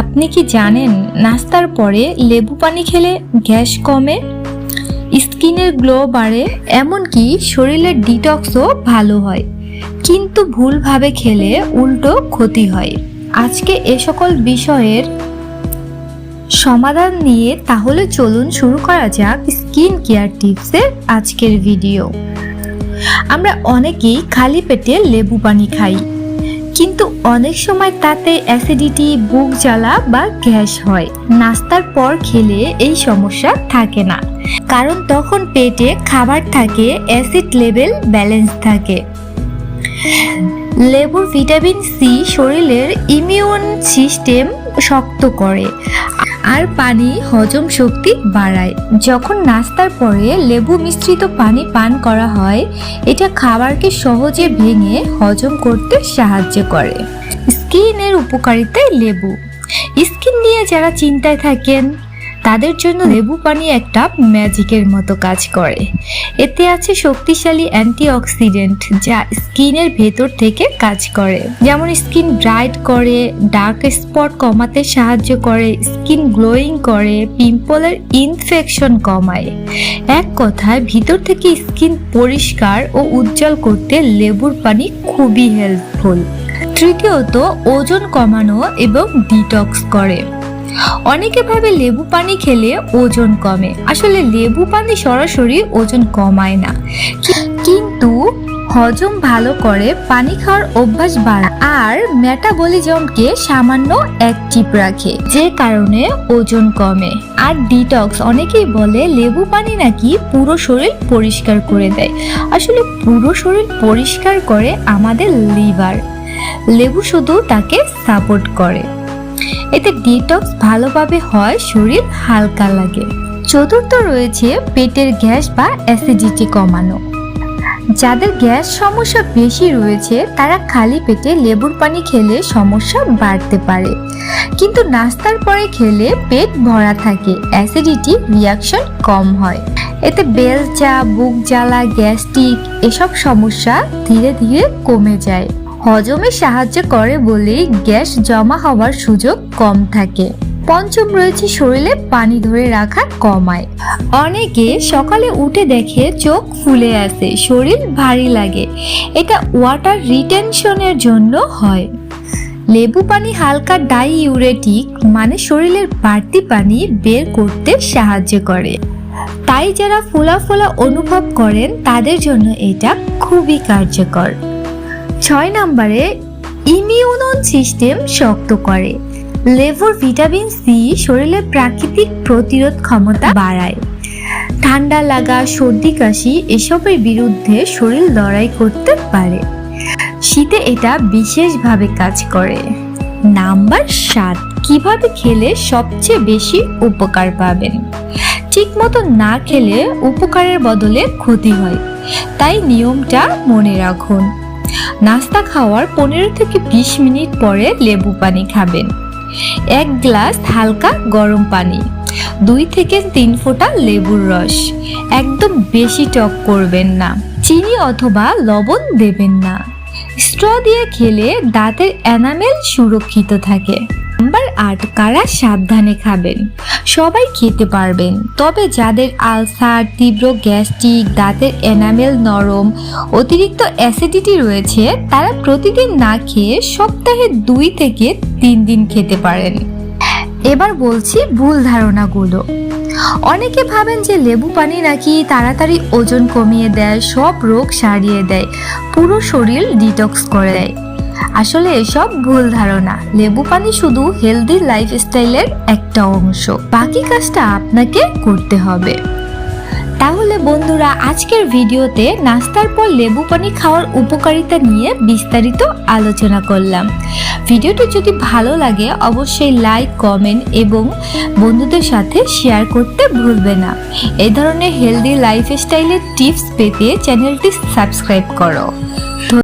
আপনি কি জানেন নাস্তার পরে লেবু পানি খেলে গ্যাস কমে? স্কিনের গ্লো বাড়ে, এমনকি শরীরের ডিটক্সও ভালো হয়। কিন্তু ভুলভাবে খেলে উল্টো ক্ষতি হয়। আজকে এ সকল বিষয়ের সমাধান নিয়ে তাহলে চলুন শুরু করা যাক স্কিন কেয়ার টিপসের আজকের ভিডিও। আমরা অনেকেই খালি পেটে লেবু পানি খাই। কিন্তু অনেক সময় তাতে অ্যাসিডিটি বুক জ্বালা বা গ্যাস হয়। নাস্তার পর খেলে এই সমস্যা থাকে না। কারণ তখন পেটে খাবার থাকে অ্যাসিড লেভেল ব্যালেন্স থাকে। লেবুর ভিটামিন সি শরীরের ইমিউন সিস্টেম শক্ত করে। আর পানি হজম শক্তি বাড়ায়। যখন নাস্তার পরে লেবু মিশ্রিত পানি পান করা হয়, এটা খাবারকে সহজে ভেঙে হজম করতে সাহায্য করে। স্কিনের উপকারিতায় লেবু। স্কিন নিয়ে যারা চিন্তায় থাকেন তাদের জন্য লেবু পানি একটা ম্যাজিকের মতো কাজ করে। এতে আছে শক্তিশালী অ্যান্টিঅক্সিডেন্ট যা স্কিনের ভেতর থেকে কাজ করে। যেমন স্কিন ব্রাইট করে, ডার্ক স্পট কমাতে সাহায্য করে, স্কিন গ্লোয়িং করে, পিম্পলের ইনফেকশন কমায়। এক কথায়, ভিতর থেকে স্কিন পরিষ্কার ও উজ্জ্বল করতে লেবুর পানি খুবই হেল্পফুল তৃতীয়ত, ওজন কমানো এবং ডিটক্স করে। অনেকে ভাবে লেবু পানি খেলে ওজন কমে। আসলে লেবু পানি সরাসরি ওজন কমায় না। কিন্তু হজম ভালো করে পানি খাওয়ার অভ্যাস বাড়ায় আর মেটাবলিজমকে সামান্য অ্যাক্টিভ রাখে, যে কারণে ওজন কমে। আর ডিটক্স অনেকেই বলে লেবু পানি নাকি পুরো শরীর পরিষ্কার করে দেয়। আসলে পুরো শরীর পরিষ্কার করে আমাদের লিভার। লেবু শুধু তাকে সাপোর্ট করে। এতে ডিটক্স ভালোভাবে হয়, শরীর হালকা লাগে। চতুর্থ রয়েছে পেটের গ্যাস বা অ্যাসিডিটি কমানো। যাদের গ্যাস সমস্যা বেশি রয়েছে, তারা খালি পেটে লেবুর পানি খেলে সমস্যা বাড়তে পারে। কিন্তু নাস্তার পরে খেলে পেট ভরা থাকে অ্যাসিডিটি রিয়াকশন কম হয়। এতে বেলচা, বুক জ্বালা গ্যাস্ট্রিক এসব সমস্যা ধীরে ধীরে কমে যায়। হজমে সাহায্য করে বলেই গ্যাস জমা হওয়ার সুযোগ কম থাকে। পঞ্চম রয়েছে শরীরে পানি ধরে রাখা কমায়। অনেকে সকালে উঠে দেখে চোখ ফুলে আসে, শরীর ভারী লাগে। এটা ওয়াটার রিটেনশনের জন্য হয়। লেবু পানি হালকা ডাইইউরেটিক মানে শরীরের বাড়তি পানি বের করতে সাহায্য করে। তাই যারা ফোলা ফোলা অনুভব করেন, তাদের জন্য এটা খুবই কার্যকর। ছয় নম্বরে ইমিউন সিস্টেম শক্ত করে। লেবুর ভিটামিন সি শরীরে প্রাকৃতিক প্রতিরোধ ক্ষমতা বাড়ায়। ঠান্ডা লাগা, সর্দি, কাশি এসবের বিরুদ্ধে শরীর লড়াই করতে পারে। শীতে এটা বিশেষভাবে কাজ করে। নাম্বার সাত, কীভাবে খেলে সবচেয়ে বেশি উপকার পাবেন? ঠিক মতো না খেলে উপকারের বদলে ক্ষতি হয়। তাই নিয়মটা মনে রাখুন। নাস্তা খাওয়ার পনেরো থেকে বিশ মিনিট পরে লেবু পানি খাবেন। এক গ্লাস হালকা গরম পানি, দুই থেকে তিন ফোঁটা লেবুর রস। একদম বেশি টক করবেন না, চিনি অথবা লবণ দেবেন না। স্ট্র দিয়ে খেলে দাঁতের এনামেল সুরক্ষিত থাকে। নাম্বার আট, কারা সাবধানে খাবেন? সবাই খেতে পারবেন। তবে যাদের আলসার, তীব্র গ্যাস্ট্রিক, দাঁতের এনামেল নরম, অতিরিক্ত অ্যাসিডিটি রয়েছে, তারা প্রতিদিন না খেয়ে সপ্তাহে দুই থেকে তিন দিন খেতে পারেন। এবার বলছি ভুল ধারণাগুলো। অনেকে ভাবেন যে লেবু পানি নাকি তাড়াতাড়ি ওজন কমিয়ে দেয়, সব রোগ সারিয়ে দেয়, পুরো শরীর ডিটক্স করে দেয়। আসলে এসব ভুল ধারণা। লেবু পানি শুধু হেলদি লাইফস্টাইলের একটা অংশ। বাকি কাজটা আপনাকে করতে হবে। তাহলে বন্ধুরা, আজকের ভিডিওতে নাস্তার পর লেবু পানি খাওয়ার উপকারিতা নিয়ে বিস্তারিত আলোচনা করলাম। ভিডিওটি যদি ভালো লাগে, অবশ্যই লাইক কমেন্ট এবং বন্ধুদের সাথে শেয়ার করতে ভুলবে না। এই ধরনের হেলদি লাইফস্টাইলের টিপস পেতে চ্যানেলটি সাবস্ক্রাইব করো।